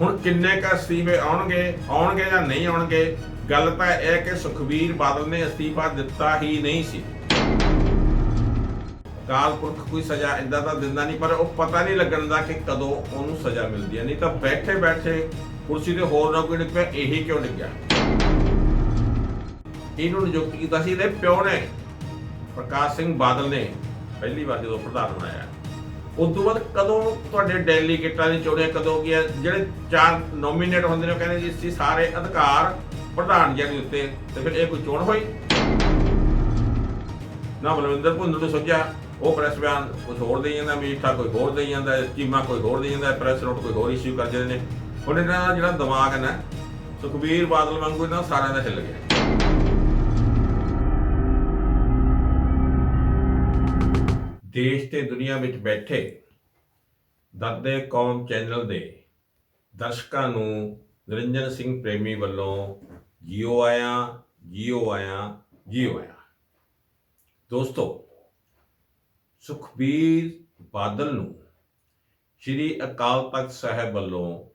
ਹੁਣ ਕਿੰਨੇ ਕ ਅਸਤੀਫੇ ਆਉਣਗੇ ਆਉਣਗੇ ਜਾਂ ਨਹੀਂ ਆਉਣਗੇ, ਗੱਲ ਤਾਂ ਇਹ ਕਿ ਸੁਖਬੀਰ ਬਾਦਲ ਨੇ ਅਸਤੀਫਾ ਦਿੱਤਾ ਹੀ ਨਹੀਂ ਸੀ। ਅਕਾਲ ਪੁਰਖ ਕੋਈ ਸਜ਼ਾ ਇਦਾਂ ਦਾ ਦਿੰਦਾ ਨਹੀਂ, ਪਰ ਉਹ ਪਤਾ ਨਹੀਂ ਲੱਗਣ ਦਾ ਕਿ ਕਦੋਂ ਉਹਨੂੰ ਸਜ਼ਾ ਮਿਲਦੀ ਹੈ। ਨਹੀਂ ਤਾਂ ਬੈਠੇ ਬੈਠੇ ਕੁਰਸੀ ਤੇ ਹੋਰ ਨਾ ਕੋਈ ਡਿੱਗਿਆ, ਇਹੀ ਕਿਉਂ ਡਿੱਗਿਆ? ਇਹਨੂੰ ਨਿਯੁਕਤ ਕੀਤਾ ਸੀ ਇਹਦੇ ਪਿਓ ਨੇ। ਪ੍ਰਕਾਸ਼ ਸਿੰਘ ਬਾਦਲ ਨੇ ਪਹਿਲੀ ਵਾਰ ਜਦੋਂ ਪ੍ਰਧਾਨ ਬਣਾਇਆ। ਉਸ ਤੋਂ ਬਾਅਦ ਕਦੋਂ ਤੁਹਾਡੇ ਡੈਲੀਗੇਟਾਂ ਦੀ ਚੋਣੀਆਂ ਕਦੋਂ ਕੀ ਜਿਹੜੇ ਚਾਰ ਨੋਮੀਨੇਟ ਹੁੰਦੇ ਨੇ, ਉਹ ਕਹਿੰਦੇ ਜੀ, ਅਸੀਂ ਸਾਰੇ ਅਧਿਕਾਰ ਪ੍ਰਧਾਨ ਜੀ ਦੇ ਉੱਤੇ, ਤੇ ਫਿਰ ਇਹ ਕੋਈ ਚੋਣ ਹੋਈ? ਨਾ ਬਲਵਿੰਦਰ ਭੁੰਦਰ ਨੂੰ ਸੋਚਿਆ ਉਹ ਪ੍ਰੈਸ ਬਿਆਨ ਕੁਝ ਹੋਰ ਦੇਈ ਜਾਂਦਾ ਮੀਠਾ ਕੋਈ ਹੋਰ ਦੇਈ ਜਾਂਦਾ ਚੀਮਾ ਕੋਈ ਹੋਰ ਦੇਈ ਜਾਂਦਾ ਪ੍ਰੈਸ ਨੋਟ ਕੋਈ ਹੋਰ ਇਸ਼ੂ ਕਰ ਜਾਂਦੇ ਨੇ। ਹੁਣ ਇਹਨਾਂ ਦਾ ਜਿਹੜਾ ਦਿਮਾਗ ਹੈ ਨਾ, ਸੁਖਬੀਰ ਬਾਦਲ ਵਾਂਗੂ ਇਹਨਾਂ ਸਾਰਿਆਂ ਦਾ ਹਿੱਲ ਗਿਆ। ਦੇਸ਼ ਤੇ ਦੁਨੀਆ ਵਿੱਚ ਬੈਠੇ ਦਾਦੇ ਕੌਮ ਚੈਨਲ ਦੇ ਦਰਸ਼ਕਾਂ ਨੂੰ ਨਿਰੰਜਨ ਸਿੰਘ ਪ੍ਰੇਮੀ ਵੱਲੋਂ ਜੀਓ ਆਇਆ ਜੀਓ ਆਇਆ ਜੀਓ ਆਇਆ। ਦੋਸਤੋ, ਸੁਖਬੀਰ ਬਾਦਲ ਨੂੰ ਸ਼੍ਰੀ ਅਕਾਲ ਤਖਤ ਸਾਹਿਬ ਵੱਲੋਂ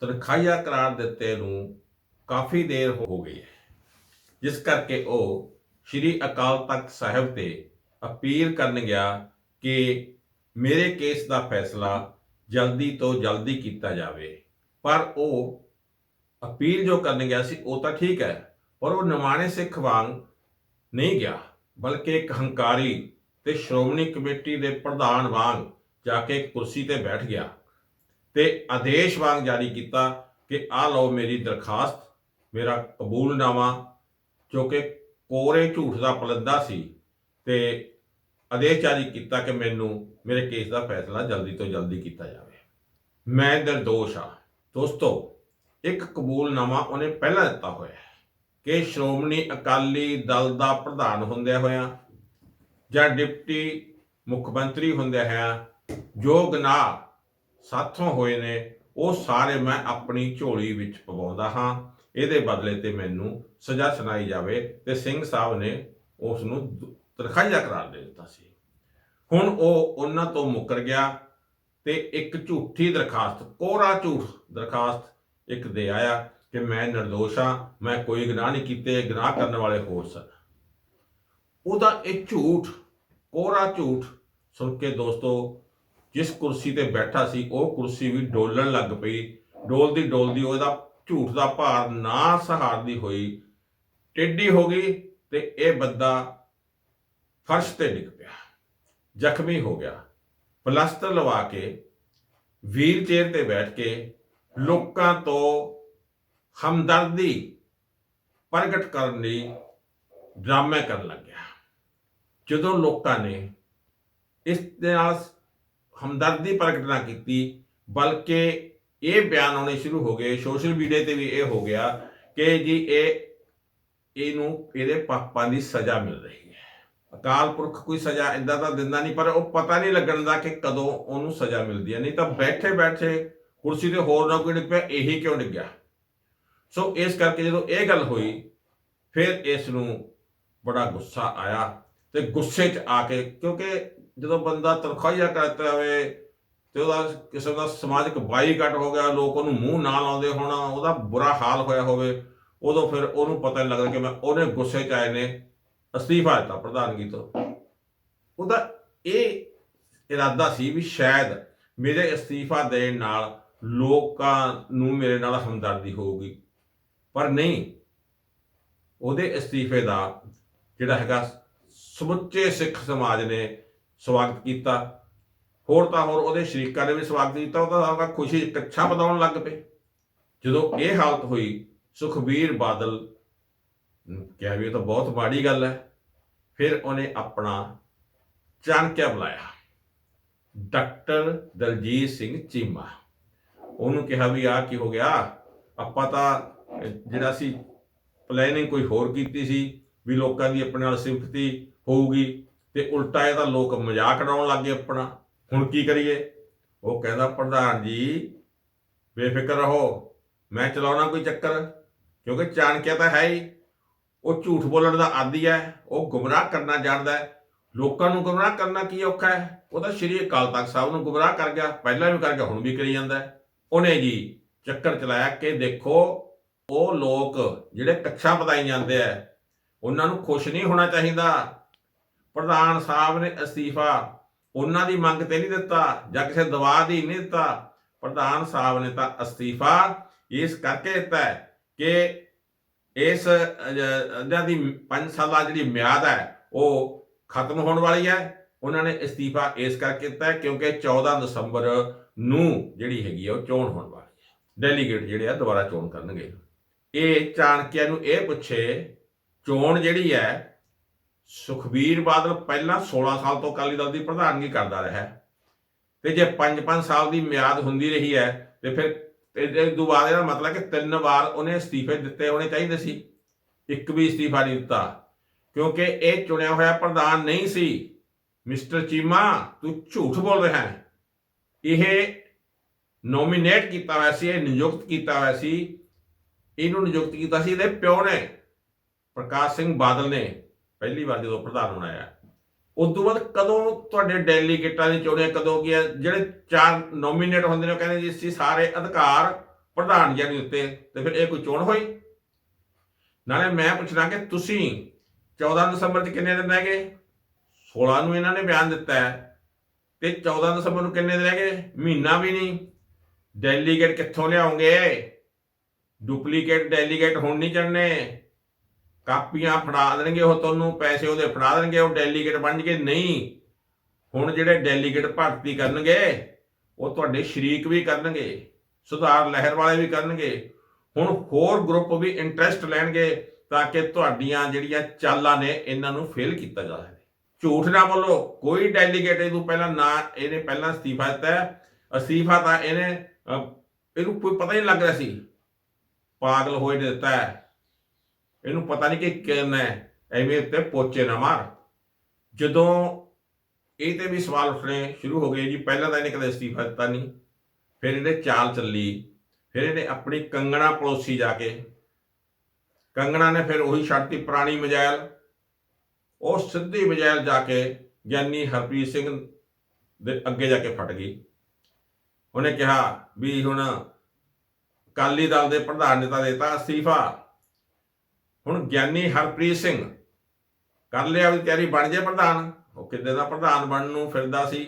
ਤਨਖਾਹੀਆ ਕਰਾਰ ਦਿੱਤੇ ਨੂੰ ਕਾਫੀ ਦੇਰ ਹੋ ਗਈ ਹੈ। ਜਿਸ ਕਰਕੇ ਉਹ ਸ਼੍ਰੀ ਅਕਾਲ ਤਖਤ ਸਾਹਿਬ ਤੇ ਅਪੀਲ ਕਰਨ ਗਿਆ ਕਿ ਮੇਰੇ ਕੇਸ ਦਾ ਫੈਸਲਾ ਜਲਦੀ ਤੋਂ ਜਲਦੀ ਕੀਤਾ ਜਾਵੇ। ਪਰ ਉਹ ਅਪੀਲ ਜੋ ਕਰਨ ਗਿਆ ਸੀ, ਉਹ ਤਾਂ ਠੀਕ ਹੈ, ਪਰ ਉਹ ਨਿਮਾਣੇ ਸਿੱਖ ਵਾਂਗ ਨਹੀਂ ਗਿਆ, ਬਲਕਿ ਇੱਕ ਹੰਕਾਰੀ ਤੇ ਸ਼੍ਰੋਮਣੀ ਕਮੇਟੀ ਦੇ ਪ੍ਰਧਾਨ ਵਾਂਗ ਜਾ ਕੇ ਕੁਰਸੀ ਤੇ ਬੈਠ ਗਿਆ ਤੇ ਆਦੇਸ਼ ਵਾਂਗ ਜਾਰੀ ਕੀਤਾ ਕਿ, ਆ ਲਓ ਮੇਰੀ ਦਰਖਾਸਤ, ਮੇਰਾ ਕਬੂਲਨਾਮਾ, ਜੋ ਕਿ ਕੋਰੇ ਝੂਠ ਦਾ ਪਲੰਦਾ ਸੀ। ਤੇ ਆਦੇਸ਼ ਜਾਰੀ ਕੀਤਾ ਕਿ ਮੈਨੂੰ, ਮੇਰੇ ਕੇਸ ਦਾ ਫੈਸਲਾ ਜਲਦੀ ਤੋਂ ਜਲਦੀ ਕੀਤਾ ਜਾਵੇ। ਮੈਂ ਨਿਰਦੋਸ਼ ਹਾਂ। ਦੋਸਤੋ, ਇੱਕ ਕਬੂਲਨਾਮਾ ਉਹਨੇ ਪਹਿਲਾਂ ਦਿੱਤਾ ਹੋਇਆ ਹੈ ਕਿ ਸ਼੍ਰੋਮਣੀ ਅਕਾਲੀ ਦਲ ਦਾ ਪ੍ਰਧਾਨ ਹੁੰਦਿਆਂ ਹੋਇਆ ਜਾਂ ਡਿਪਟੀ ਮੁੱਖ ਮੰਤਰੀ ਹੁੰਦਿਆਂ ਹੋਇਆ ਜੋ ਗੁਨਾਹ ਸਾਥੋਂ ਹੋਏ ਨੇ, ਉਹ ਸਾਰੇ ਮੈਂ ਆਪਣੀ ਝੋਲੀ ਵਿੱਚ ਪਵਾਉਂਦਾ ਹਾਂ। ਇਹਦੇ ਬਦਲੇ ਤੇ ਮੈਨੂੰ ਸਜ਼ਾ ਸੁਣਾਈ ਜਾਵੇ ਤੇ ਸਿੰਘ ਸਾਹਿਬ ਨੇ ਉਸ ਨੂੰ ਤਨਖਾਹੀਆ ਕਰਾਰ ਦੇ ਦਿੱਤਾ ਸੀ। ਹੁਣ ਉਹ ਉਹਨਾਂ ਤੋਂ ਮੁੱਕਰ ਗਿਆ ਤੇ ਇੱਕ ਝੂਠੀ ਦਰਖਾਸਤ, ਕੋਰਾ ਝੂਠ ਦਰਖਾਸਤ ਇੱਕ ਦੇ ਆਇਆ ਕਿ ਮੈਂ ਨਿਰਦੋਸ਼ ਹਾਂ, ਮੈਂ ਕੋਈ ਗੁਨਾਹ ਨਹੀਂ ਕੀਤੇ, ਗੁਨਾਹ ਕਰਨ ਵਾਲੇ ਹੋਰ ਸਨ। ਉਹਦਾ ਇਹ ਝੂਠ, ਕੋਰਾ ਝੂਠ ਸੁਣ ਕੇ ਦੋਸਤੋ, ਜਿਸ ਕੁਰਸੀ ਤੇ ਬੈਠਾ ਸੀ, ਉਹ ਕੁਰਸੀ ਵੀ ਡੋਲਣ ਲੱਗ ਪਈ। ਡੋਲਦੀ ਡੋਲਦੀ ਉਹਦਾ ਝੂਠ ਦਾ ਭਾਰ ਨਾ ਸਹਾਰਦੀ ਹੋਈ। ਟੇਢੀ ਹੋ ਗਈ ਤੇ ਇਹ ਬੰਦਾ ਫਰਸ਼ ਤੇ ਡਿੱਗ ਪਿਆ, ਜ਼ਖਮੀ ਹੋ ਗਿਆ। ਪਲਾਸਟਰ ਲਵਾ ਕੇ, ਵੀਲ ਚੇਅਰ ਤੇ ਬੈਠ ਕੇ ਲੋਕਾਂ ਤੋਂ ਹਮਦਰਦੀ ਪ੍ਰਗਟ ਕਰਨ ਲਈ ਡਰਾਮੇ ਕਰਨ ਲੱਗਿਆ। ਜਦੋਂ ਲੋਕਾਂ ਨੇ ਇਸ ਦੇ ਨਾਲ ਹਮਦਰਦੀ ਪ੍ਰਗਟ ਨਾ ਕੀਤੀ, ਬਲਕਿ ਇਹ ਬਿਆਨ ਆਉਣੇ ਸ਼ੁਰੂ ਹੋ ਗਏ, ਸੋਸ਼ਲ ਮੀਡੀਆ ਤੇ ਵੀ ਇਹ ਹੋ ਗਿਆ ਕਿ ਜੀ ਇਹ, ਇਹਨੂੰ, ਇਹਦੇ ਪਾਪਾਂ ਦੀ ਸਜ਼ਾ ਮਿਲ ਰਹੀ। ਅਕਾਲ ਪੁਰਖ ਕੋਈ ਸਜ਼ਾ ਇਦਾਂ ਤਾਂ ਦਿੰਦਾ ਨਹੀਂ, ਪਰ ਉਹ ਪਤਾ ਨਹੀਂ ਲੱਗਣ ਦਾ ਕਿ ਕਦੋਂ ਉਹਨੂੰ ਸਜ਼ਾ ਮਿਲਦੀ ਹੈ। ਨਹੀਂ ਤਾਂ ਬੈਠੇ ਬੈਠੇ ਕੁਰਸੀ ਤੇ ਹੋਰ ਨਾ ਕੋਈ ਡਿੱਗ ਪਿਆ ਇਹੀ ਕਿਉਂ ਡਿੱਗਿਆ? ਸੋ ਇਸ ਕਰਕੇ ਜਦੋਂ ਇਹ ਗੱਲ ਹੋਈ, ਫਿਰ ਇਸ ਨੂੰ ਬੜਾ ਗੁੱਸਾ ਆਇਆ ਤੇ ਗੁੱਸੇ 'ਚ ਆ ਕੇ, ਕਿਉਂਕਿ ਜਦੋਂ ਬੰਦਾ ਤਨਖਾਹੀਆ ਕਰਦਾ ਹੋਵੇ ਤੇ ਉਹਦਾ ਕਿਸੇ ਦਾ ਸਮਾਜਿਕ ਬਾਈਕਾਟ ਹੋ ਗਿਆ, ਲੋਕ ਉਹਨੂੰ ਮੂੰਹ ਨਾ ਲਾਉਂਦੇ ਹੋਣਾ, ਉਹਦਾ ਬੁਰਾ ਹਾਲ ਹੋਇਆ ਹੋਵੇ, ਉਦੋਂ ਫਿਰ ਉਹਨੂੰ ਪਤਾ ਨਹੀਂ ਲੱਗਦਾ ਕਿ ਮੈਂ ਉਹਨੇ ਗੁੱਸੇ 'ਚ ਆਏ ਨੇ। ਅਸਤੀਫਾ ਦਿੱਤਾ ਪ੍ਰਧਾਨਗੀ ਤੋਂ? ਉਹਦਾ ਇਹ ਇਰਾਦਾ ਸੀ ਵੀ ਸ਼ਾਇਦ ਮੇਰੇ ਅਸਤੀਫਾ ਦੇਣ ਨਾਲ ਲੋਕਾਂ ਨੂੰ ਮੇਰੇ ਨਾਲ ਹਮਦਰਦੀ ਹੋਊਗੀ। ਪਰ ਨਹੀਂ, ਉਹਦੇ ਅਸਤੀਫੇ ਦਾ ਜਿਹੜਾ ਹੈਗਾ ਸਮੁੱਚੇ ਸਿੱਖ ਸਮਾਜ ਨੇ ਸਵਾਗਤ ਕੀਤਾ। ਹੋਰ ਤਾਂ ਹੋਰ ਉਹਦੇ ਸ਼ਰੀਕਾਂ ਨੇ ਵੀ ਸਵਾਗਤ ਕੀਤਾ ਉਹਦਾ ਆਪਣਾ ਖੁਸ਼ੀ ਕੱਛਾ ਵਧਾਉਣ ਲੱਗ ਪਏ। ਜਦੋਂ ਇਹ ਹਾਲਤ ਹੋਈ, ਸੁਖਬੀਰ ਬਾਦਲ ਕਿਹਾ ਵੀ ਇਹ ਤਾਂ ਬਹੁਤ ਮਾੜੀ ਗੱਲ ਹੈ। ਫਿਰ ਉਹਨੇ ਆਪਣਾ ਚਾਣਕਿਆ ਬੁਲਾਇਆ। ਡਾਕਟਰ ਦਲਜੀਤ ਸਿੰਘ ਚੀਮਾ। ਉਹਨੂੰ ਕਿਹਾ ਵੀ ਆ ਕੀ ਹੋ ਗਿਆ? ਆਪਾਂ ਤਾਂ ਜਿਹੜਾ ਸੀ ਪਲੈਨਿੰਗ ਕੋਈ ਹੋਰ ਕੀਤੀ ਸੀ ਵੀ ਲੋਕਾਂ ਦੀ ਆਪਣੇ ਨਾਲ ਸਿੰਪਥੀ ਹੋਊਗੀ ਤੇ ਉਲਟਾ ਇਹ ਤਾਂ ਲੋਕ ਮਜ਼ਾਕ ਉਡਾਉਣ ਲੱਗੇ ਆਪਣਾ। ਹੁਣ ਕੀ ਕਰੀਏ? ਉਹ ਕਹਿੰਦਾ, ਪ੍ਰਧਾਨ ਜੀ, ਬੇਫਿਕਰ ਰਹੋ। ਮੈਂ ਚਲਾਉਣਾ ਕੋਈ ਚੱਕਰ, ਕਿਉਂਕਿ ਚਾਣਕਿਆ ਤਾਂ ਹੈ ਹੀ। ਉਹ ਝੂਠ ਬੋਲਣ ਦਾ ਆਦੀ ਹੈ, ਉਹ ਗੁੰਮਰਾਹ ਕਰਨਾ ਜਾਣਦਾ ਹੈ। ਲੋਕਾਂ ਨੂੰ ਗੁੰਮਰਾਹ ਕਰਨਾ ਕੀ ਔਖਾ ਹੈ? ਉਹ ਤਾਂ ਸ਼੍ਰੀ ਅਕਾਲ ਤਖਤ ਸਾਹਿਬ ਨੂੰ ਗੁੰਮਰਾਹ ਕਰ ਗਿਆ, ਪਹਿਲਾਂ ਵੀ ਕਰ ਗਿਆ, ਹੁਣ ਵੀ ਕਰੀ ਜਾਂਦਾ ਉਹਨੇ ਜੀ ਚੱਕਰ ਚਲਾਇਆ ਕਿ ਦੇਖੋ, ਉਹ ਲੋਕ ਜਿਹੜੇ ਕੱਛਾ ਪਤਾਈ ਜਾਂਦੇ ਆ ਉਹਨਾਂ ਨੂੰ ਖੁਸ਼ ਨਹੀਂ ਹੋਣਾ ਚਾਹੀਦਾ। ਪ੍ਰਧਾਨ ਸਾਹਿਬ ਨੇ ਅਸਤੀਫਾ ਉਹਨਾਂ ਦੀ ਮੰਗ ਤੇ ਨਹੀਂ ਦਿੱਤਾ, ਜਾਂ ਕਿਸੇ ਦਬਾਅ ਦੀ ਨਹੀਂ ਦਿੱਤਾ। ਪ੍ਰਧਾਨ ਸਾਹਿਬ ਨੇ ਤਾਂ ਅਸਤੀਫਾ ਇਸ ਕਰਕੇ ਦਿੱਤਾ ਕਿ ਇਸ ਇਹਨਾਂ ਦੀ 5 ਸਾਲਾ ਜਿਹੜੀ ਮਿਆਦ ਹੈ, ਉਹ ਖਤਮ ਹੋਣ ਵਾਲੀ ਹੈ। ਉਹਨਾਂ ਨੇ ਅਸਤੀਫਾ ਇਸ ਕਰਕੇ ਦਿੱਤਾ ਕਿਉਂਕਿ 14 ਦਸੰਬਰ ਨੂੰ ਜਿਹੜੀ ਹੈਗੀ ਆ, ਉਹ ਚੋਣ ਹੋਣ ਵਾਲੀ ਹੈ। ਡੈਲੀਗੇਟ ਜਿਹੜੇ ਆ, ਦੁਬਾਰਾ ਚੋਣ ਕਰਨਗੇ। ਇਹ ਚਾਣਕਿਆ ਨੂੰ ਇਹ ਪੁੱਛੇ, ਚੋਣ ਜਿਹੜੀ ਹੈ, ਸੁਖਬੀਰ ਬਾਦਲ ਪਹਿਲਾਂ 16 ਸਾਲ ਤੋਂ ਅਕਾਲੀ ਦਲ ਦੀ ਪ੍ਰਧਾਨਗੀ ਕਰਦਾ ਰਿਹਾ ਹੈ। ਤੇ ਜੇ 5-5 ਸਾਲ ਦੀ ਮਿਆਦ ਹੁੰਦੀ ਰਹੀ ਹੈ, ਤੇ ਫਿਰ ਇਹਦੇ ਦੁਬਾਰਾ ਇਹਦਾ ਮਤਲਬ ਕਿ ਤਿੰਨ ਵਾਰ ਉਹਨੇ ਅਸਤੀਫੇ ਦਿੱਤੇ ਹੋਣੇ ਚਾਹੀਦੇ ਸੀ। ਇੱਕ ਵੀ ਅਸਤੀਫਾ ਨਹੀਂ ਦਿੱਤਾ। ਕਿਉਂਕਿ ਇਹ ਚੁਣਿਆ ਹੋਇਆ ਪ੍ਰਧਾਨ ਨਹੀਂ ਸੀ। ਮਿਸਟਰ ਚੀਮਾ, ਤੂੰ ਝੂਠ ਬੋਲ ਰਿਹਾ ਹੈ। ਇਹ ਨੋਮੀਨੇਟ ਕੀਤਾ ਹੋਇਆ ਸੀ, ਇਹ ਨਿਯੁਕਤ ਕੀਤਾ ਹੋਇਆ ਸੀ। ਇਹਨੂੰ ਨਿਯੁਕਤ ਕੀਤਾ ਸੀ ਇਹਦੇ ਪਿਓ ਨੇ, ਪ੍ਰਕਾਸ਼ ਸਿੰਘ ਬਾਦਲ ਨੇ। ਪਹਿਲੀ ਵਾਰ ਜਦੋਂ ਪ੍ਰਧਾਨ ਬਣਾਇਆ ਉਸ ਤੋਂ ਬਾਅਦ ਕਦੋਂ ਤੁਹਾਡੇ ਡੈਲੀਗੇਟਾਂ ਦੀ ਚੋਣੀਆਂ ਕਦੋਂ ਕੀ ਹੈ ਜਿਹੜੇ ਚਾਰ ਨੋਮੀਨੇਟ ਹੁੰਦੇ ਨੇ, ਉਹ ਕਹਿੰਦੇ ਜੀ, ਅਸੀਂ ਸਾਰੇ ਅਧਿਕਾਰ ਪ੍ਰਧਾਨ ਜੀ ਨੂੰ ਦਿੱਤੇ ਤੇ ਫਿਰ ਇਹ ਕੋਈ ਚੋਣ ਹੋਈ? ਨਾਲੇ ਮੈਂ ਪੁੱਛਣਾ ਕਿ ਤੁਸੀਂ 14 ਦਸੰਬਰ ਚ ਕਿੰਨੇ ਦਿਨ ਰਹਿ ਗਏ? 16 ਨੂੰ ਇਹਨਾਂ ਨੇ ਬਿਆਨ ਦਿੱਤਾ ਹੈ। ਤੇ 14 ਦਸੰਬਰ ਨੂੰ ਕਿੰਨੇ ਦਿਨ ਰਹਿ ਗਏ? ਮਹੀਨਾ ਵੀ ਨਹੀਂ। ਡੈਲੀਗੇਟ ਕਿੱਥੋਂ ਲਿਆਉਂਗੇ? ਡੁਪਲੀਕੇਟ ਡੈਲੀਗੇਟ ਹੁਣ ਨਹੀਂ ਚੜਨੇ ਕਾਪੀਆਂ ਫੜਾ ਦੇਣਗੇ ਉਹ ਤੁਹਾਨੂੰ, ਪੈਸੇ ਉਹਦੇ ਫੜਾ ਦੇਣਗੇ, ਉਹ ਡੈਲੀਗੇਟ ਬਣ ਜਗੇ ਨਹੀਂ। ਹੁਣ ਜਿਹੜੇ ਡੈਲੀਗੇਟ ਭਰਤੀ ਕਰਨਗੇ, ਉਹ ਤੁਹਾਡੇ ਸ਼ਰੀਕ ਵੀ ਕਰਨਗੇ, ਸੁਧਾਰ ਲਹਿਰ ਵਾਲੇ ਵੀ ਕਰਨਗੇ। ਹੁਣ ਹੋਰ ਗਰੁੱਪ ਵੀ ਇੰਟਰਸਟ ਲੈਣਗੇ ਤਾਂ ਕਿ ਤੁਹਾਡੀਆਂ ਜਿਹੜੀਆਂ ਚਾਲਾਂ ਨੇ, ਇਹਨਾਂ ਨੂੰ ਫੇਲ ਕੀਤਾ ਜਾ ਸਕੇ। ਝੂਠ ਨਾ ਬੋਲੋ, ਕੋਈ ਡੈਲੀਗੇਟ ਇਹਨੂੰ ਪਹਿਲਾਂ ਨਾ, ਇਹਨੇ ਪਹਿਲਾਂ ਅਸਤੀਫਾ ਦਿੱਤਾ ਅਸਤੀਫਾ ਤਾਂ ਇਹਨੇ ਇਹਨੂੰ ਕੋਈ ਪਤਾ ਹੀ ਨਹੀਂ ਲੱਗ ਰਿਹਾ ਸੀ। ਪਾਗਲ ਹੋਏ ਦਿੱਤਾ ਇਹਨੂੰ ਪਤਾ ਨਹੀਂ ਕਿ ਕਿੰਨਾ ਹੈ, ਐਵੇਂ ਉੱਤੇ ਪੋਚੇ ਨਾ ਮਾਰ। ਜਦੋਂ ਇਹ ਤੇ ਵੀ ਸਵਾਲ ਉੱਠਣੇ ਸ਼ੁਰੂ ਹੋ ਗਏ ਜੀ, ਪਹਿਲਾਂ ਤਾਂ ਇਹਨੇ ਕਦੇ ਅਸਤੀਫਾ ਦਿੱਤਾ ਨਹੀਂ। ਫਿਰ ਇਹਨੇ ਚਾਲ ਚੱਲੀ, ਫਿਰ ਇਹਨੇ ਆਪਣੀ ਕੰਗਣਾ ਪੜੋਸੀ ਜਾ ਕੇ, ਕੰਗਣਾ ਨੇ ਫਿਰ ਉਹੀ ਛੱਡਤੀ ਪੁਰਾਣੀ ਮਜਾਇਲ। ਉਹ ਸਿੱਧੀ ਮਜਾਇਲ ਜਾ ਕੇ ਗਿਆਨੀ ਹਰਪ੍ਰੀਤ ਸਿੰਘ ਦੇ ਅੱਗੇ ਜਾ ਕੇ ਫਟ ਗਈ। ਉਹਨੇ ਕਿਹਾ ਵੀ ਹੁਣ ਅਕਾਲੀ ਦਲ ਦੇ ਪ੍ਰਧਾਨ ਨੇ ਤਾਂ ਦੇਤਾ ਅਸਤੀਫਾ। ਹੁਣ ਗਿਆਨੀ ਹਰਪ੍ਰੀਤ ਸਿੰਘ, ਕਰ ਲਿਆ ਵੀ ਤਿਆਰੀ ਬਣ ਜੇ ਪ੍ਰਧਾਨ। ਉਹ ਕਿੱਦੇ ਦਾ ਪ੍ਰਧਾਨ ਬਣਨ ਨੂੰ ਫਿਰਦਾ ਸੀ।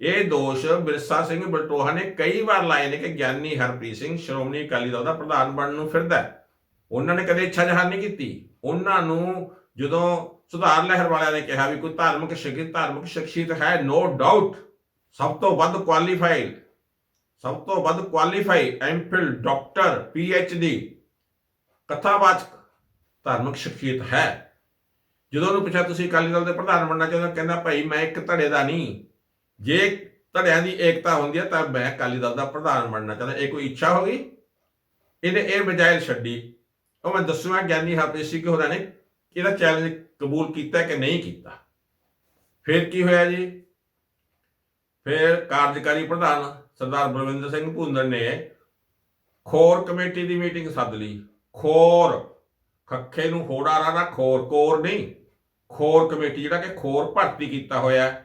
ਇਹ ਦੋਸ਼ ਬਿਰਸਾ ਸਿੰਘ ਬਲਟੋਹਾ ਨੇ ਕਈ ਵਾਰ ਲਾਏ ਨੇ ਕਿ ਗਿਆਨੀ ਹਰਪ੍ਰੀਤ ਸਿੰਘ ਸ਼੍ਰੋਮਣੀ ਅਕਾਲੀ ਦਲ ਦਾ ਪ੍ਰਧਾਨ ਬਣਨ ਨੂੰ ਫਿਰਦਾ ਉਹਨਾਂ ਨੇ ਕਦੇ ਇੱਛਾ ਜ਼ਾਹਰ ਨਹੀਂ ਕੀਤੀ। ਉਹਨਾਂ ਨੂੰ ਜਦੋਂ ਸੁਧਾਰ ਲਹਿਰ ਵਾਲਿਆਂ ਨੇ ਕਿਹਾ ਵੀ ਕੋਈ ਧਾਰਮਿਕ ਸ਼ਖਸੀਅਤ ਧਾਰਮਿਕ ਸ਼ਖਸੀਅਤ ਹੈ ਨੋ ਡਾਊਟ ਸਭ ਤੋਂ ਵੱਧ ਕੁਆਲੀਫਾਈਡ ਸਭ ਤੋਂ ਵੱਧ qualify MPhil doctor, P H D, ਕਥਾਵਾਚਕ ਧਾਰਮਿਕ ਸ਼ਖਸੀਅਤ ਹੈ। ਜਦੋਂ ਉਹਨੂੰ ਪੁੱਛਿਆ, ਤੁਸੀਂ ਅਕਾਲੀ ਦਲ ਦੇ ਪ੍ਰਧਾਨ ਬਣਨਾ ਚਾਹੁੰਦੇ ਹੋ? ਕਹਿੰਦਾ, ਭਾਈ, ਮੈਂ ਇੱਕ ਧੜੇ ਦਾ ਨਹੀਂ। ਜੇ ਧੜਿਆਂ ਦੀ ਏਕਤਾ ਹੁੰਦੀ ਹੈ, ਤਾਂ ਮੈਂ ਅਕਾਲੀ ਦਲ ਦਾ ਪ੍ਰਧਾਨ ਬਣਨਾ ਚਾਹੁੰਦਾ। ਇਹ ਕੋਈ ਇੱਛਾ ਹੋ ਗਈ? ਇਹਨੇ ਇਹ ਬਜਾਇਲ ਛੱਡੀ। ਉਹ ਮੈਂ ਦੱਸੂਗਾ, ਗਿਆਨੀ ਹਰਪ੍ਰੀਤ ਸਿੰਘ ਹੋਰਾਂ ਨੇ ਇਹਦਾ ਚੈਲੰਜ ਕਬੂਲ ਕੀਤਾ ਕਿ ਨਹੀਂ ਕੀਤਾ। ਫਿਰ ਕੀ ਹੋਇਆ ਜੀ? ਫਿਰ ਕਾਰਜਕਾਰੀ ਪ੍ਰਧਾਨ ਸਰਦਾਰ ਬਲਵਿੰਦਰ ਸਿੰਘ ਭੁੰਦਰ ਨੇ ਖੋਰ ਕਮੇਟੀ ਦੀ ਮੀਟਿੰਗ ਸੱਦ ਲਈ। ਖੋਰ ਖੱਖੇ ਨੂੰ ਹੋੜਾ ਰਾਣਾ ਖੋਰ, ਕੋਰ ਨਹੀਂ। ਖੋਰ ਕਮੇਟੀ ਜਿਹੜਾ ਕਿ ਖੋਰ ਭਰਤੀ ਕੀਤਾ ਹੋਇਆ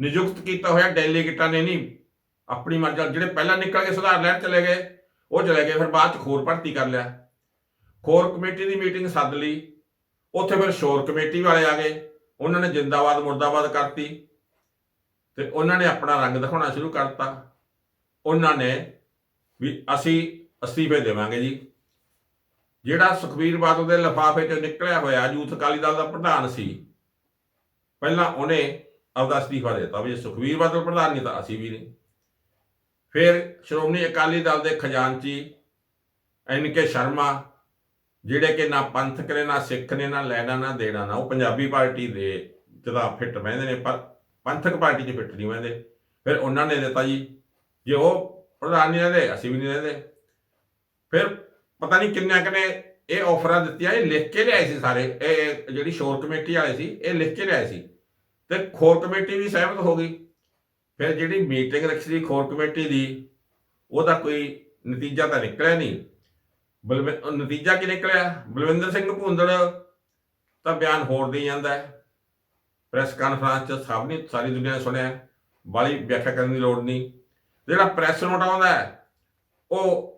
ਨਿਯੁਕਤ ਕੀਤਾ ਹੋਇਆ ਡੈਲੀਗੇਟਾਂ ਨੇ ਨਹੀਂ। ਆਪਣੀ ਮਰਜ਼ੀ ਨਾਲ ਜਿਹੜੇ ਪਹਿਲਾਂ ਨਿਕਲ ਕੇ ਸੁਧਾਰ ਲੈਣ ਚਲੇ ਗਏ, ਉਹ ਚਲੇ ਗਏ, ਫਿਰ ਬਾਅਦ ਚ ਖੋਰ ਭਰਤੀ ਕਰ ਲਿਆ। ਖੋਰ ਕਮੇਟੀ ਦੀ ਮੀਟਿੰਗ ਸੱਦ ਲਈ। ਉੱਥੇ ਫਿਰ ਸ਼ੋਰ ਕਮੇਟੀ ਵਾਲੇ ਆ ਗਏ। ਉਹਨਾਂ ਨੇ ਜਿੰਦਾਬਾਦ, ਮੁਰਦਾਬਾਦ ਕਰਤੀ। ਤੇ ਉਹਨਾਂ ਨੇ ਆਪਣਾ ਰੰਗ ਦਿਖਾਉਣਾ ਸ਼ੁਰੂ ਕਰਤਾ। ਉਹਨਾਂ ਨੇ ਵੀ ਅਸੀਂ ਅਸਤੀਫੇ ਦੇਵਾਂਗੇ ਜੀ। ਜਿਹੜਾ ਸੁਖਬੀਰ ਬਾਦਲ ਦੇ ਲਿਫਾਫੇ 'ਚ ਨਿਕਲਿਆ ਹੋਇਆ ਯੂਥ ਅਕਾਲੀ ਦਲ ਦਾ ਪ੍ਰਧਾਨ ਸੀ, ਪਹਿਲਾਂ ਉਹਨੇ ਆਪਦਾ ਅਸਤੀਫਾ ਦੇ ਦਿੱਤਾ ਵੀ ਜੇ ਸੁਖਬੀਰ ਬਾਦਲ ਪ੍ਰਧਾਨ ਨਹੀਂ ਤਾਂ ਅਸੀਂ ਵੀ ਨਹੀਂ। ਫਿਰ ਸ਼੍ਰੋਮਣੀ ਅਕਾਲੀ ਦਲ ਦੇ ਖਜ਼ਾਨਚੀ ਐਨ ਕੇ ਸ਼ਰਮਾ, ਜਿਹੜੇ ਕਿ ਨਾ ਪੰਥਕ ਨੇ ਨਾ ਸਿੱਖ ਨੇ, ਨਾ ਲੈਣਾ, ਨਾ ਦੇਣਾ, ਨਾ ਉਹ ਪੰਜਾਬੀ ਪਾਰਟੀ ਦੇ ਜਦਾ ਫਿੱਟ ਬਹਿੰਦੇ ਨੇ, ਪਰ ਪੰਥਕ ਪਾਰਟੀ 'ਚ ਫਿੱਟ ਨਹੀਂ ਬਹਿੰਦੇ। ਫਿਰ ਉਹਨਾਂ ਨੇ ਦਿੱਤਾ ਜੀ, ਜੇ ਉਹ ਪ੍ਰਧਾਨ ਨਹੀਂ ਰਹਿੰਦੇ, ਅਸੀਂ ਵੀ ਨਹੀਂ ਰਹਿੰਦੇ। ਫਿਰ ਪਤਾ ਨਹੀਂ ਕਿੰਨਿਆਂ ਕਨੇ ਇਹ ਆਫਰਾਂ ਦਿੱਤੀਆਂ, ਇਹ ਲਿਖ ਕੇ ਲਿਆਏ ਸੀ ਸਾਰੇ। ਇਹ ਜਿਹੜੀ ਸ਼ੋਰ ਕਮੇਟੀ ਵਾਲੇ ਸੀ, ਇਹ ਲਿਖ ਕੇ ਲਿਆਏ ਸੀ। ਤੇ ਖੋਰ ਕਮੇਟੀ ਵੀ ਸਹਿਮਤ ਹੋ ਗਈ। ਫਿਰ ਜਿਹੜੀ ਮੀਟਿੰਗ ਰੱਖੀ ਸੀ ਖੋਰ ਕਮੇਟੀ ਦੀ, ਉਹਦਾ ਕੋਈ ਨਤੀਜਾ ਤਾਂ ਨਿਕਲਿਆ ਨਹੀਂ ਬਲਵਿੰ ਨਤੀਜਾ ਕੀ ਨਿਕਲਿਆ? ਬਲਵਿੰਦਰ ਸਿੰਘ ਭੁੰਦੜ ਤਾਂ ਬਿਆਨ ਹੋਰ ਦੇ ਜਾਂਦਾ ਹੈ। ਪ੍ਰੈਸ ਕਾਨਫਰੰਸ ਚ ਸਭ ਨੇ ਸਾਰੀ ਦੁਨੀਆ ਨੇ ਸੁਣਿਆ। ਬਾਲੀ ਵਿਆਖਿਆ ਕਰਨ ਦੀ ਲੋੜ ਨਹੀਂ ਜਿਹੜਾ ਪ੍ਰੈਸ ਨੋਟ ਆਉਂਦਾ ਉਹ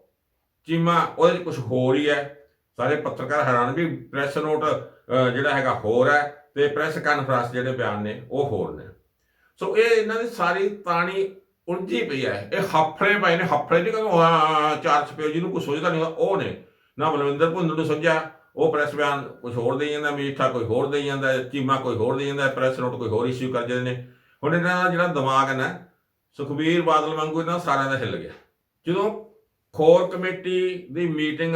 ਚੀਮਾ, ਉਹਦੇ 'ਚ ਕੁਝ ਹੋਰ ਹੀ ਹੈ। ਸਾਰੇ ਪੱਤਰਕਾਰ ਹੈਰਾਨ ਵੀ ਪ੍ਰੈਸ ਨੋਟ ਜਿਹੜਾ ਹੈਗਾ ਹੋਰ ਹੈ ਤੇ ਪ੍ਰੈਸ ਕਾਨਫਰੰਸ ਜਿਹੜੇ ਬਿਆਨ ਨੇ, ਉਹ ਹੋਰ ਨੇ। ਸੋ ਇਹ ਇਹਨਾਂ ਦੀ ਸਾਰੀ ਤਾਣੀ ਉਲਝੀ ਪਈ ਹੈ। ਇਹ ਹਫੜੇ ਪਏ ਨੇ, ਹਫੜੇ ਨਹੀਂ ਕਹਿੰਦੇ ਹਾਂ ਚਾਰ ਛਪਿਓ ਜਿਹਨੂੰ ਕੋਈ ਸੋਚਦਾ ਨਹੀਂ ਉਹ ਨੇ। ਨਾ ਬਲਵਿੰਦਰ ਭੁੰਦੜ ਨੂੰ ਸੋਝਿਆ ਉਹ ਪ੍ਰੈਸ ਬਿਆਨ ਕੁਝ ਹੋਰ ਦੇਈ ਜਾਂਦਾ, ਮੀਠਾ ਕੋਈ ਹੋਰ ਦੇਈ ਜਾਂਦਾ, ਚੀਮਾ ਕੋਈ ਹੋਰ ਦੇਈ ਜਾਂਦਾ ਪ੍ਰੈਸ ਨੋਟ ਕੋਈ ਹੋਰ ਇਸ਼ੂ ਕਰ ਜਾਂਦੇ ਨੇ। ਹੁਣ ਇਹਨਾਂ ਦਾ ਜਿਹੜਾ ਦਿਮਾਗ ਹੈ ਨਾ, ਸੁਖਬੀਰ ਬਾਦਲ ਵਾਂਗੂ ਇਹਨਾਂ ਸਾਰਿਆਂ ਦਾ ਹਿੱਲ ਗਿਆ। ਜਦੋਂ ਖੋਰ ਕਮੇਟੀ ਦੀ ਮੀਟਿੰਗ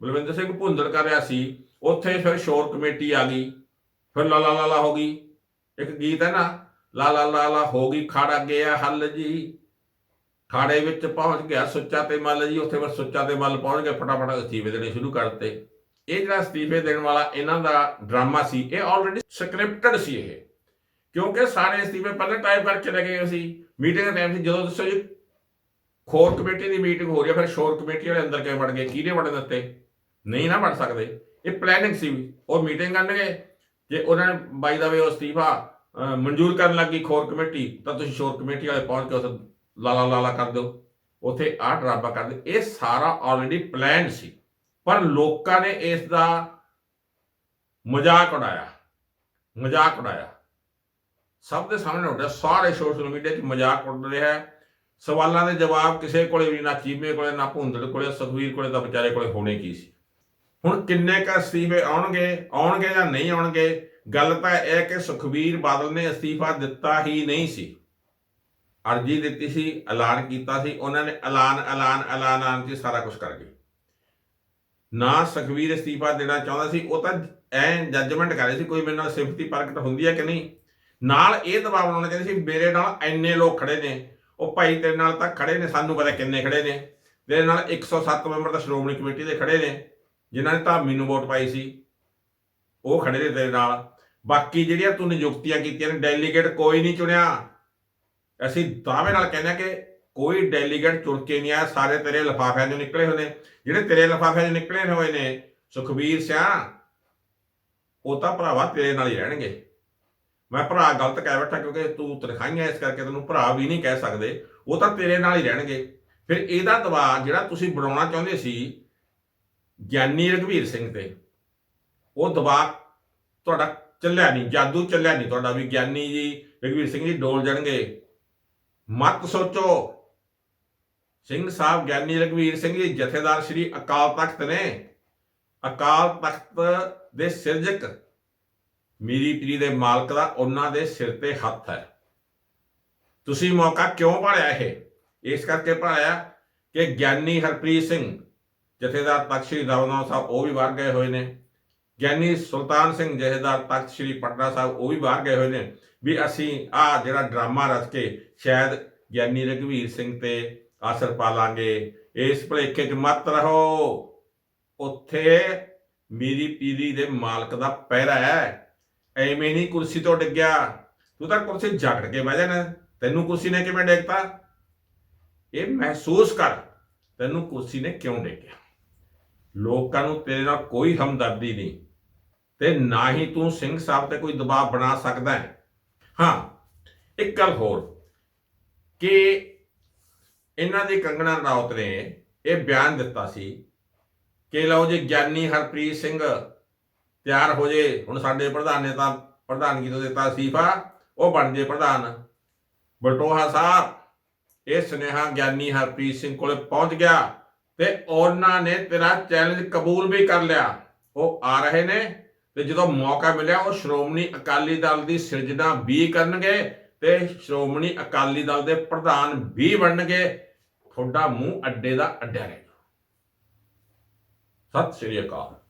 ਬਲਵਿੰਦਰ ਸਿੰਘ ਭੁੰਦਰ ਕਰ ਰਿਹਾ ਸੀ, ਉੱਥੇ ਫਿਰ ਸ਼ੋਰ ਕਮੇਟੀ ਆ ਗਈ, ਫਿਰ ਲਾ ਲਾ ਲਾ ਹੋ ਗਈ। ਇੱਕ ਗੀਤ ਹੈ ਨਾ, ਲਾ ਲਾ ਲਾ ਲਾ ਹੋ ਗਈ, ਖੜ ਗਿਆ ਹੱਲ ਜੀ। ਖਾੜੇ ਵਿੱਚ ਪਹੁੰਚ ਗਿਆ ਸੁੱਚਾ ਤੇ ਮੱਲ ਜੀ, ਉੱਥੇ ਫਿਰ ਸੁੱਚਾ ਤੇ ਮੱਲ ਪਹੁੰਚ ਗਏ, ਫਟਾਫਟ ਅਸਤੀਫੇ ਦੇਣੇ ਸ਼ੁਰੂ ਕਰਤੇ। ਇਹ ਜਿਹੜਾ ਅਸਤੀਫੇ ਦੇਣ ਵਾਲਾ ਇਹਨਾਂ ਦਾ ਡਰਾਮਾ ਸੀ, ਇਹ ਆਲਰੇਡੀ ਸਕ੍ਰਿਪਟਡ ਸੀ ਇਹ। ਕਿਉਂਕਿ ਸਾਰੇ ਅਸਤੀਫੇ ਪਹਿਲਾਂ ਟਾਈਪ ਕਰਕੇ ਲੈ ਗਏ ਸੀ, ਮੀਟਿੰਗ ਦਾ ਟਾਈਮ ਸੀ ਜਦੋਂ ਦੱਸੋ ਜੀ ਖੋਰ ਕਮੇਟੀ ਦੀ ਮੀਟਿੰਗ ਹੋ ਰਹੀ ਹੈ, ਫਿਰ ਸ਼ੋਰ ਕਮੇਟੀ ਵਾਲੇ ਅੰਦਰ ਕਿਵੇਂ ਵੜ ਗਏ? ਕਿਹਦੇ ਵੜਨ ਦਿੱਤੇ? ਨਹੀਂ ਨਾ ਵੜ ਸਕਦੇ। ਇਹ ਪਲੈਨਿੰਗ ਸੀ ਉਹ ਮੀਟਿੰਗ ਕਰਨਗੇ। ਜੇ ਉਹਨਾਂ ਨੇ ਬਾਈ ਦਾ ਵੇ ਉਹ ਅਸਤੀਫਾ ਮਨਜ਼ੂਰ ਕਰਨ ਲੱਗੀ ਖੋਰ ਕਮੇਟੀ, ਤਾਂ ਤੁਸੀਂ ਸ਼ੋਰ ਕਮੇਟੀ ਵਾਲੇ ਪਹੁੰਚ ਕੇ ਉੱਥੇ ਲਾਲਾ ਲਾਲਾ ਕਰ ਦਿਓ। ਉੱਥੇ ਆਹ ਡਰਾਬਾ ਕਰ ਦਿਓ। ਇਹ ਸਾਰਾ ਆਲਰੇਡੀ ਪਲਾਨ ਸੀ। ਪਰ ਲੋਕਾਂ ਨੇ ਇਸ ਦਾ ਮਜ਼ਾਕ ਉਡਾਇਆ। ਮਜ਼ਾਕ ਉਡਾਇਆ। ਸਭ ਦੇ ਸਾਹਮਣੇ ਉੱਡਿਆ ਸਾਰੇ ਸੋਸ਼ਲ ਮੀਡੀਆ 'ਚ ਮਜ਼ਾਕ ਉੱਡ ਰਿਹਾ ਹੈ। ਸਵਾਲਾਂ ਦੇ ਜਵਾਬ ਕਿਸੇ ਕੋਲੇ ਵੀ ਨਾ ਚੀਮੇ ਕੋਲੇ, ਨਾ ਭੁੰਦੜ ਕੋਲੇ ਸੁਖਵੀਰ ਕੋਲੇ ਤਾਂ ਵਿਚਾਰੇ ਕੋਲੇ ਹੋਣੇ ਕੀ ਸੀ? ਹੁਣ ਕਿੰਨੇ ਕ ਅਸਤੀਫੇ ਆਉਣਗੇ ਆਉਣਗੇ ਜਾਂ ਨਹੀਂ ਆਉਣਗੇ? ਗੱਲ ਤਾਂ ਇਹ ਕਿ ਸੁਖਵੀਰ ਬਾਦਲ ਨੇ ਅਸਤੀਫਾ ਦਿੱਤਾ ਹੀ ਨਹੀਂ ਸੀ। ਅਰਜੀ ਦਿੱਤੀ ਸੀ, ਐਲਾਨ ਕੀਤਾ ਸੀ, ਉਹਨਾਂ ਨੇ ਐਲਾਨ ਐਲਾਨ ਐਲਾਨ ਆਨ ਚ ਸਾਰਾ ਕੁਝ ਕਰ ਗਏ। ਨਾ ਸੁਖਵੀਰ ਅਸਤੀਫਾ ਦੇਣਾ ਚਾਹੁੰਦਾ ਸੀ, ਉਹ ਤਾਂ ਐ ਜੱਜਮੈਂਟ ਕਰ ਰਹੇ ਸੀ, ਕੋਈ ਮੇਰੇ ਨਾਲ ਸਿਫਤੀ ਪ੍ਰਗਟ ਹੁੰਦੀ ਹੈ ਕਿ ਨਹੀਂ? ਨਾਲ ਇਹ ਦਬਾਅ ਬਣਾਉਣਾ ਚਾਹੀਦਾ ਸੀ, ਮੇਰੇ ਨਾਲ ਇੰਨੇ ਲੋਕ ਖੜੇ ਨੇ ਉਹ ਭਾਈ ਤੇਰੇ ਨਾਲ ਤਾਂ ਖੜੇ ਨੇ, ਸਾਨੂੰ ਪਤਾ ਕਿੰਨੇ ਖੜੇ ਨੇ। ਤੇਰੇ ਨਾਲ 107 ਮੈਂਬਰ ਤਾਂ ਸ਼੍ਰੋਮਣੀ ਕਮੇਟੀ ਦੇ ਖੜੇ ਨੇ, ਜਿਨ੍ਹਾਂ ਨੇ ਧਾਮੀ ਨੂੰ ਵੋਟ ਪਾਈ ਸੀ। ਉਹ ਖੜੇ ਨੇ ਤੇਰੇ ਨਾਲ। ਬਾਕੀ ਜਿਹੜੀਆਂ ਤੂੰ ਨਿਯੁਕਤੀਆਂ ਕੀਤੀਆਂ ਨੇ, ਡੈਲੀਗੇਟ ਕੋਈ ਨਹੀਂ ਚੁਣਿਆ। ਅਸੀਂ ਦਾਅਵੇ ਨਾਲ ਕਹਿੰਦੇ ਹਾਂ ਕਿ ਕੋਈ ਡੈਲੀਗੇਟ ਚੁਣ ਕੇ ਨਹੀਂ ਆਇਆ, ਸਾਰੇ ਤੇਰੇ ਲਿਫਾਫਿਆਂ ਚੋਂ ਨਿਕਲੇ ਹੋਏ ਨੇ। ਜਿਹੜੇ ਤੇਰੇ ਲਿਫਾਫਿਆਂ ਚੋਂ ਨਿਕਲੇ ਹੋਏ ਨੇ, ਸੁਖਬੀਰ ਸਿਆ, ਉਹ ਤਾਂ ਭਰਾਵਾ ਤੇਰੇ ਨਾਲ ਹੀ ਰਹਿਣਗੇ। ਮੈਂ ਭਰਾ ਗਲਤ ਕਹਿ ਬੈਠਾ ਕਿਉਂਕਿ ਤੂੰ ਤਨਖਾਹੀਆਂ ਇਸ ਕਰਕੇ ਤੈਨੂੰ ਭਰਾ ਵੀ ਨਹੀਂ ਕਹਿ ਸਕਦੇ, ਉਹ ਤਾਂ ਤੇਰੇ ਨਾਲ ਹੀ ਰਹਿਣਗੇ। ਫਿਰ ਇਹਦਾ ਦਬਾਅ ਜਿਹੜਾ ਤੁਸੀਂ ਬਣਾਉਣਾ ਚਾਹੁੰਦੇ ਸੀ ਗਿਆਨੀ ਰਘਵੀਰ ਸਿੰਘ ਤੇ, ਉਹ ਦਬਾਅ ਤੁਹਾਡਾ ਚੱਲਿਆ ਨਹੀਂ, ਜਾਦੂ ਚੱਲਿਆ ਨਹੀਂ ਤੁਹਾਡਾ ਵੀ ਗਿਆਨੀ ਜੀ ਰਘਵੀਰ ਸਿੰਘ ਜੀ ਡੋਲ ਜਾਣਗੇ। ਮਤ ਸੋਚੋ, ਸਿੰਘ ਸਾਹਿਬ, ਗਿਆਨੀ ਰਘਵੀਰ ਸਿੰਘ ਜੀ ਜਥੇਦਾਰ ਸ੍ਰੀ ਅਕਾਲ ਤਖਤ ਨੇ। ਅਕਾਲ ਤਖਤ ਦੇ ਸਿਰਜਕ ਮੀਰੀ ਪੀਰੀ ਦੇ ਮਾਲਕ ਦਾ ਉਹਨਾਂ ਦੇ ਸਿਰ ਤੇ ਹੱਥ ਹੈ। ਤੁਸੀਂ ਮੌਕਾ ਕਿਉਂ ਭਾਲਿਆ ਇਹ? ਇਸ ਕਰਕੇ ਭਾਲਿਆ ਕਿ ਗਿਆਨੀ ਹਰਪ੍ਰੀਤ ਸਿੰਘ, ਜਥੇਦਾਰ ਤਖਤ ਸ੍ਰੀ ਦਮਦਮਾ ਸਾਹਿਬ, ਉਹ ਵੀ ਬਾਹਰ ਗਏ ਹੋਏ ਨੇ। ਗਿਆਨੀ ਸੁਲਤਾਨ ਸਿੰਘ, ਜਥੇਦਾਰ ਤਖਤ ਸ੍ਰੀ ਪਟਨਾ ਸਾਹਿਬ, ਉਹ ਵੀ ਬਾਹਰ ਗਏ ਹੋਏ ਨੇ ਵੀ ਅਸੀਂ ਆ ਜਿਹੜਾ ਡਰਾਮਾ ਰਚ ਕੇ ਸ਼ਾਇਦ ਗਿਆਨੀ ਰਘਵੀਰ ਸਿੰਘ ਤੇ ਅਸਰ ਪਾ ਲਾਂਗੇ। ਇਸ ਭਲੇਖੇ 'ਚ ਮਤ ਰਹੋ, ਉੱਥੇ ਮੇਰੀ ਪੀਰੀ ਦੇ ਮਾਲਕ ਦਾ ਪਹਿਰਾ ਹੈ। ਐਵੇਂ ਨਹੀਂ ਕੁਰਸੀ ਤੋਂ ਡਿੱਗਿਆ। ਤੂੰ ਤਾਂ ਕੁਰਸੀ ਜਕੜ ਕੇ ਬਹਿ ਜਾਣਾ ਤੈਨੂੰ ਕੁਰਸੀ ਨੇ ਕਿਵੇਂ ਡੇਕਤਾ? ਇਹ ਮਹਿਸੂਸ ਕਰ, ਤੈਨੂੰ ਕੁਰਸੀ ਨੇ ਕਿਉਂ ਡੇਕਿਆ? ਲੋਕਾਂ ਨੂੰ ਤੇਰੇ ਨਾਲ ਕੋਈ ਹਮਦਰਦੀ ਨਹੀਂ, ਤੇ ਨਾ ਹੀ ਤੂੰ ਸਿੰਘ ਸਾਹਿਬ ਤੇ ਕੋਈ ਦਬਾਅ ਬਣਾ ਸਕਦਾ ਹੈ। ਹਾਂ, ਇੱਕ ਗੱਲ ਹੋਰ, ਕਿ ਇਹਨਾਂ ਦੀ ਕੰਗਣਾ ਰਾਉਤ ਨੇ ਇਹ ਬਿਆਨ ਦਿੱਤਾ ਸੀ ਕਿ ਲਓ ਜੇ ਗਿਆਨੀ ਹਰਪ੍ਰੀਤ ਸਿੰਘ ਤਿਆਰ ਹੋ ਜੇ। ਹੁਣ ਸਾਡੇ ਪ੍ਰਧਾਨ ਨੇ ਤਾਂ ਪ੍ਰਧਾਨਗੀ ਤੋਂ ਦਿੱਤਾ ਸੀਫਾ ਉਹ ਬਣ ਜੇ ਪ੍ਰਧਾਨ। ਬਟੋਹਾ ਸਾਹਿਬ, ਇਹ ਸੁਨੇਹਾ ਗਿਆਨੀ ਹਰਪ੍ਰੀਤ ਸਿੰਘ ਕੋਲੇ ਪਹੁੰਚ ਗਿਆ ਤੇ ਉਹਨਾਂ ਨੇ ਤੇਰਾ ਚੈਲੰਜ ਕਬੂਲ ਵੀ ਕਰ ਲਿਆ। ਉਹ ਆ ਰਹੇ ਨੇ ਤੇ ਜਦੋਂ ਮੌਕਾ ਮਿਲਿਆ, ਉਹ ਸ਼੍ਰੋਮਣੀ ਅਕਾਲੀ ਦਲ ਦੀ ਸਿਰਜਣਾ ਵੀ ਕਰਨਗੇ ਤੇ ਸ਼੍ਰੋਮਣੀ ਅਕਾਲੀ ਦਲ ਦੇ ਪ੍ਰਧਾਨ ਵੀ ਬਣਨਗੇ। ਤੁਹਾਡਾ ਮੂੰਹ ਅੱਡੇ ਦਾ ਅੱਡਿਆ ਰਹੇਗਾ। ਸਤਿ ਸ਼੍ਰੀ ਅਕਾਲ।